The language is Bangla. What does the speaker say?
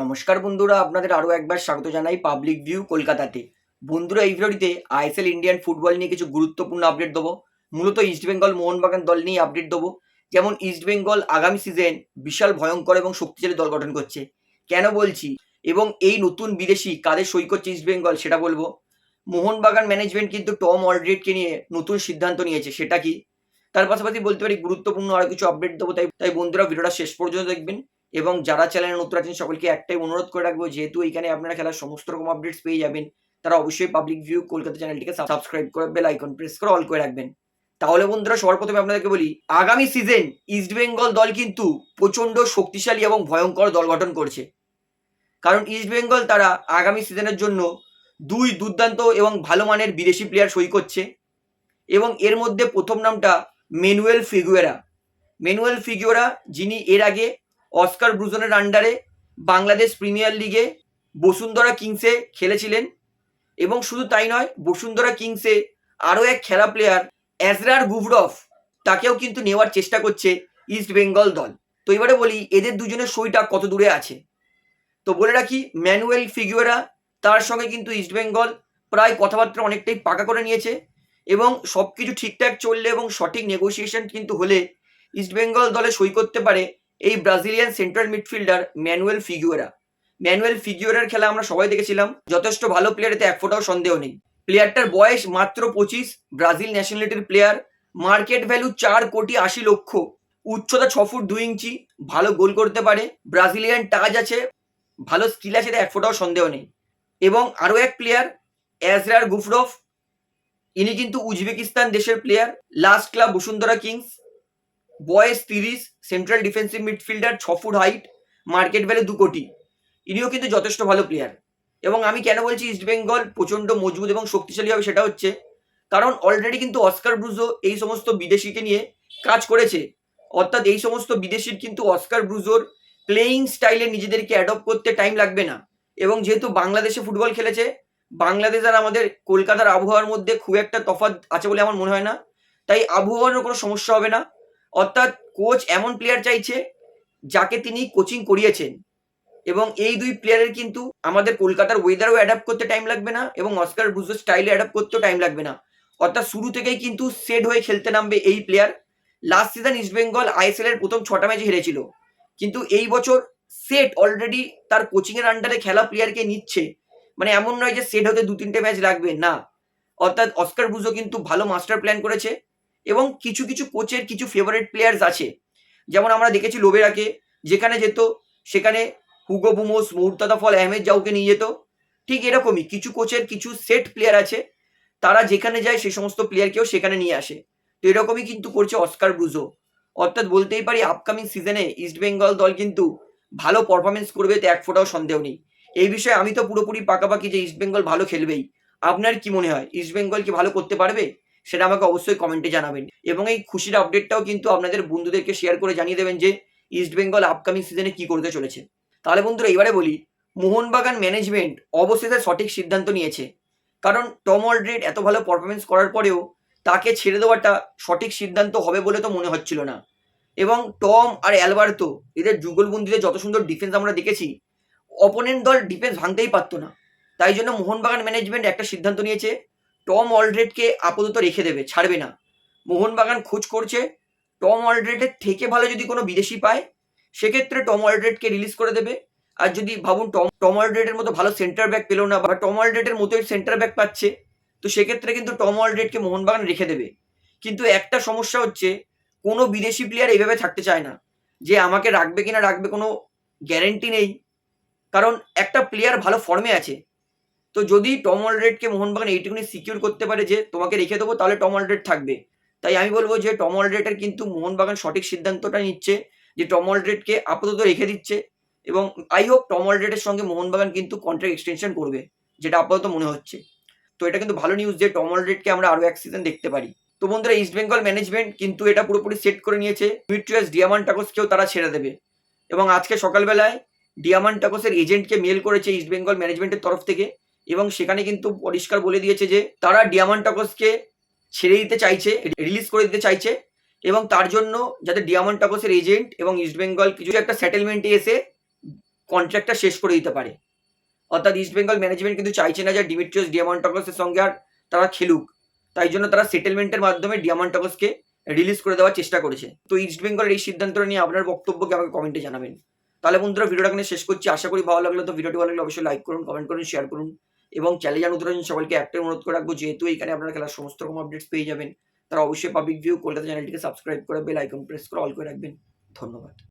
নমস্কার বন্ধুরা, আপনাদের আরও একবার স্বাগত জানাই পাবলিক ভিউ কলকাতাতে। বন্ধুরা, এই ভিডিওটিতে আইএসএল ইন্ডিয়ান ফুটবল নিয়ে কিছু গুরুত্বপূর্ণ আপডেট দেবো। মূলত ইস্টবেঙ্গল মোহনবাগান দল নিয়ে আপডেট দেবো। যেমন ইস্টবেঙ্গল আগামী সিজন বিশাল ভয়ঙ্কর এবং শক্তিশালী দল গঠন করছে। কেন বলছি? এবং এই নতুন বিদেশি কাদের সই করছে ইস্টবেঙ্গল সেটা বলব। মোহনবাগান ম্যানেজমেন্ট কিন্তু টম অলড্রেডকে নিয়ে নতুন সিদ্ধান্ত নিয়েছে, সেটা কি? তার পাশাপাশি বলতে পারি গুরুত্বপূর্ণ আরও কিছু আপডেট দেবো, তাই তাই বন্ধুরা ভিডিওটা শেষ পর্যন্ত দেখবেন। এবং যারা চ্যানেলে নতুন আছেন, সকলকে একটাই অনুরোধ করে রাখব, যেহেতু এখানে আপনারা খেলার সমস্ত রকম আপডেটস পেয়ে যাবেন, তারা অবশ্যই পাবলিক ভিউ কলকাতা চ্যানেলটিকে সাবস্ক্রাইব করে বেল আইকন প্রেস করে অল করে রাখবেন। তাহলে বন্ধুরা, সবার প্রথমে আপনাদেরকে বলি, আগামী সিজন ইস্ট বেঙ্গল দল কিন্তু প্রচণ্ড শক্তিশালী এবং ভয়ঙ্কর দল গঠন করছে। কারণ ইস্ট বেঙ্গল তারা আগামী সিজনের জন্য দুই দুর্দান্ত এবং ভালো মানের বিদেশি প্লেয়ার সই করছে এবং এর মধ্যে প্রথম নামটা মেনুয়েল ফিগুয়েরা মেনুয়েল ফিগুয়েরা যিনি এর আগে অস্কার ব্রুজনের আন্ডারে বাংলাদেশ প্রিমিয়ার লিগে বসুন্ধরা কিংসে খেলেছিলেন। এবং শুধু তাই নয়, বসুন্ধরা কিংসে আরও এক খেলা প্লেয়ার অ্যাজরার গুভরফ তাকেও কিন্তু নেওয়ার চেষ্টা করছে ইস্ট বেঙ্গল দল। তো এবারে বলি, এদের দুজনের সইটা কত দূরে আছে? তো বলে রাখি ম্যানুয়েল ফিগুয়েরা তার সঙ্গে কিন্তু ইস্ট বেঙ্গল প্রায় কথাবার্তা অনেকটাই পাকা করে নিয়েছে এবং সব কিছু ঠিকঠাক চললে এবং সঠিক নেগোসিয়েশন কিন্তু হলে ইস্ট বেঙ্গল দলে সই করতে পারে এই Brazilian central midfielder Manuel Figueira Manuel ফিগুয়েরার খেলা আমরা সবাই দেখেছিলাম। যথেষ্ট ভালো প্লেয়ার এতে এক ফোটাও সন্দেহ নেই। প্লেয়ারটার বয়স মাত্র পঁচিশ। ব্রাজিল ন্যাশনালিটির প্লেয়ার মার্কেট ভ্যালু চার কোটি আশি লক্ষ। উচ্চতা ছ ফুট দুই ইঞ্চি। ভালো গোল করতে পারে। ব্রাজিলিয়ান টাচ আছে। ভালো স্কিল আছে এক ফোটাও সন্দেহ নেই। এবং আরও এক প্লেয়ার অ্যাজরার গুফরফ ইনি কিন্তু উজবেকিস্তান দেশের player last club Bashundhara Kings বয়স তিরিশ সেন্ট্রাল ডিফেন্সিভ মিডফিল্ডার ছ ফুট হাইট মার্কেট ভ্যালু দু কোটি। ইনিও কিন্তু যথেষ্ট ভালো প্লেয়ার এবং আমি কেন বলছি ইস্ট বেঙ্গল প্রচণ্ড মজবুত এবং শক্তিশালী হবে সেটা হচ্ছে, কারণ অলরেডি কিন্তু অস্কার ব্রুজো এই সমস্ত বিদেশিকে নিয়ে কাজ করেছে। অর্থাৎ এই সমস্ত বিদেশির কিন্তু অস্কার ব্রুজোর প্লেয়িং স্টাইলে নিজেদেরকে অ্যাডপ্ট করতে টাইম লাগবে না। এবং যেহেতু বাংলাদেশে ফুটবল খেলেছে, বাংলাদেশ আর আমাদের কলকাতার আবহাওয়ার মধ্যে খুব একটা তফাৎ আছে বলে আমার মনে হয় না। তাই আবহাওয়ারও কোনো সমস্যা হবে না। অর্থাৎ কোচ এমন প্লেয়ার চাইছে যাকে তিনি কোচিং করিয়েছেন। এবং এই দুই প্লেয়ারের কিন্তু আমাদের কলকাতার ওয়েদারও অ্যাডাপ্ট করতে টাইম লাগবে না এবং অস্কার ব্রুজোর স্টাইলে অ্যাডাপ্ট করতেও টাইম লাগবে না। অর্থাৎ শুরু থেকেই কিন্তু সেট হয়ে খেলতে নামবে এই player last season East Bengal ISL এর প্রথম ছটা ম্যাচে হেরেছিল। কিন্তু এই বছর সেট অলরেডি তার কোচিংয়ের আন্ডারে খেলা প্লেয়ারকে নিচ্ছে। মানে এমন নয় যে সেট হতে দু তিনটে ম্যাচ লাগবে, না। অর্থাৎ অস্কার ব্রুজো কিন্তু ভালো মাস্টার প্ল্যান করেছে। এবং কিছু কিছু কোচের কিছু ফেভারিট প্লেয়ার্স আছে। যেমন আমরা দেখেছি লোবেরাকে, যেখানে যেত, সেখানে Hugo Boumous Mourtada Fall, Ahmed জাউকে নিয়ে যেত। ঠিক এরকমই কিছু কোচের কিছু সেট প্লেয়ার আছে, তারা যেখানে যায় সেই সমস্ত প্লেয়ারকেও সেখানে নিয়ে আসে। তো এরকমই কিন্তু করছে অস্কার ব্রুজো। অর্থাৎ বলতেই পারি আপকামিং সিজনে ইস্ট বেঙ্গল দল কিন্তু ভালো পারফরমেন্স করবে, তো এক ফোটাও সন্দেহ নেই। এই বিষয়ে আমি তো পুরোপুরি পাকাপাকি যে ইস্ট বেঙ্গল ভালো খেলবেই। আপনার কি মনে হয়? ইস্ট বেঙ্গল কি ভালো করতে পারবে? সেটা আমাকে অবশ্যই কমেন্টে জানাবেন। এবং এই খুশির আপডেটটাও কিন্তু আপনাদের বন্ধুদেরকে শেয়ার করে জানিয়ে দেবেন যে ইস্ট বেঙ্গল আপকামিং সিজনে কি করতে চলেছে। তাহলে বন্ধুরা, এবারে বলি, মোহনবাগান ম্যানেজমেন্ট অবশেষে সঠিক সিদ্ধান্ত নিয়েছে। কারণ টম অলড্রেড এত ভালো পারফরমেন্স করার পরেও তাকে ছেড়ে দেওয়াটা সঠিক সিদ্ধান্ত হবে বলে তো মনে হচ্ছিল না। এবং টম আর অ্যালবার্তো এদের যুগলবন্দিতে যত সুন্দর ডিফেন্স আমরা দেখেছি অপোনেন্ট দল ডিফেন্স ভাঙতেই পারতো না। তাই জন্য মোহনবাগান ম্যানেজমেন্ট একটা সিদ্ধান্ত নিয়েছে। টম অলড্রেডকে আপাতত রেখে দেবে, ছাড়বে না। মোহনবাগান খোঁজ করছে টম অলড্রেডের থেকে ভালো যদি কোনো বিদেশি পায়, সেক্ষেত্রে টম অলড্রেডকে রিলিজ করে দেবে। আর যদি ভাবুন টম টম অলড্রেডের মতো ভালো সেন্টার ব্যাক পেল না, বা টম অলড্রেডের মতোই সেন্টার ব্যাক পাচ্ছে, তো সেক্ষেত্রে কিন্তু টম অলড্রেডকে মোহনবাগান রেখে দেবে। কিন্তু একটা সমস্যা হচ্ছে, কোনো বিদেশি প্লেয়ার এইভাবে থাকতে চায় না, যে আমাকে রাখবে কিনা, রাখবে কোনো গ্যারেন্টি নেই। কারণ একটা প্লেয়ার ভালো ফর্মে আছে তো যদি টম অলরেডকে মোহনবাগান এইটুকুনি সিকিউর করতে পারে যে তোমাকে রেখে দেবো, তাহলে টম অলরেড থাকবে। তাই আমি বলব যে টম অলরেডের কিন্তু মোহনবাগান সঠিক সিদ্ধান্তটা নিচ্ছে যে টম অলরেডকে আপাতত রেখে দিচ্ছে এবং আই হোপ টম অলরেডের সঙ্গে মোহনবাগান কিন্তু কন্ট্রাক্ট এক্সটেনশন করবে, যেটা আপাতত মনে হচ্ছে। তো এটা কিন্তু ভালো নিউজ যে টম অলরেডকে আমরা আরও এক সিজন দেখতে পারি। তো বন্ধুরা ইস্ট বেঙ্গল ম্যানেজমেন্ট কিন্তু এটা পুরোপুরি সেট করে নিয়েছে। মিট্রিয়াস ডিয়ামান টাকসকেও তারা ছেড়ে দেবে। এবং আজকে সকালবেলায় ডিয়ামান টাকসের এজেন্টকে মেল করেছে ইস্ট বেঙ্গল ম্যানেজমেন্টের তরফ থেকে। এবং সেখানে কিন্তু পরিষ্কার বলে দিয়েছে যে তারা ডিয়ামান টাকসকে ছেড়ে দিতে চাইছে রিলিজ করে দিতে চাইছে এবং তার জন্য যাতে ডিয়ামান টাকসের এজেন্ট এবং ইস্ট বেঙ্গল কিছু একটা সেটেলমেন্টে এসে কন্ট্রাক্টটা শেষ করে দিতে পারে। অর্থাৎ ইস্ট বেঙ্গল ম্যানেজমেন্ট কিন্তু চাইছে না যে ডিমিট্রিয়াস ডিয়ামন্টকসের সঙ্গে আর তারা খেলুক। তাই জন্য তারা সেটেলমেন্টের মাধ্যমে ডিয়ামন্টকসকে রিলিজ করে দেওয়ার চেষ্টা করেছে। তো ইস্ট বেঙ্গলের এই সিদ্ধান্ত নিয়ে আপনার বক্তব্যকে আমাকে কমেন্টে জানাবেন। তাহলে বন্ধুরা, ভিডিওটা এখানে শেষ করছি। আশা করি ভালো লাগল। তো ভিডিওটি ভালো লাগলে অবশ্যই লাইক করুন কমেন্ট করুন শেয়ার করুন। এবং চ্যালেঞ্জ জানুন সকলকে একটাই অনুরোধ করে রাখব, যেহেতু এখানে আপনারা খেলার সমস্ত রকম আপডেটস পেয়ে যাবেন, তারা অবশ্যই পাবলিক ভিউ কলকাতা চ্যানেলটিকে সাবস্ক্রাইব করে বেল আইকন প্রেস করে অল করে রাখবেন। ধন্যবাদ।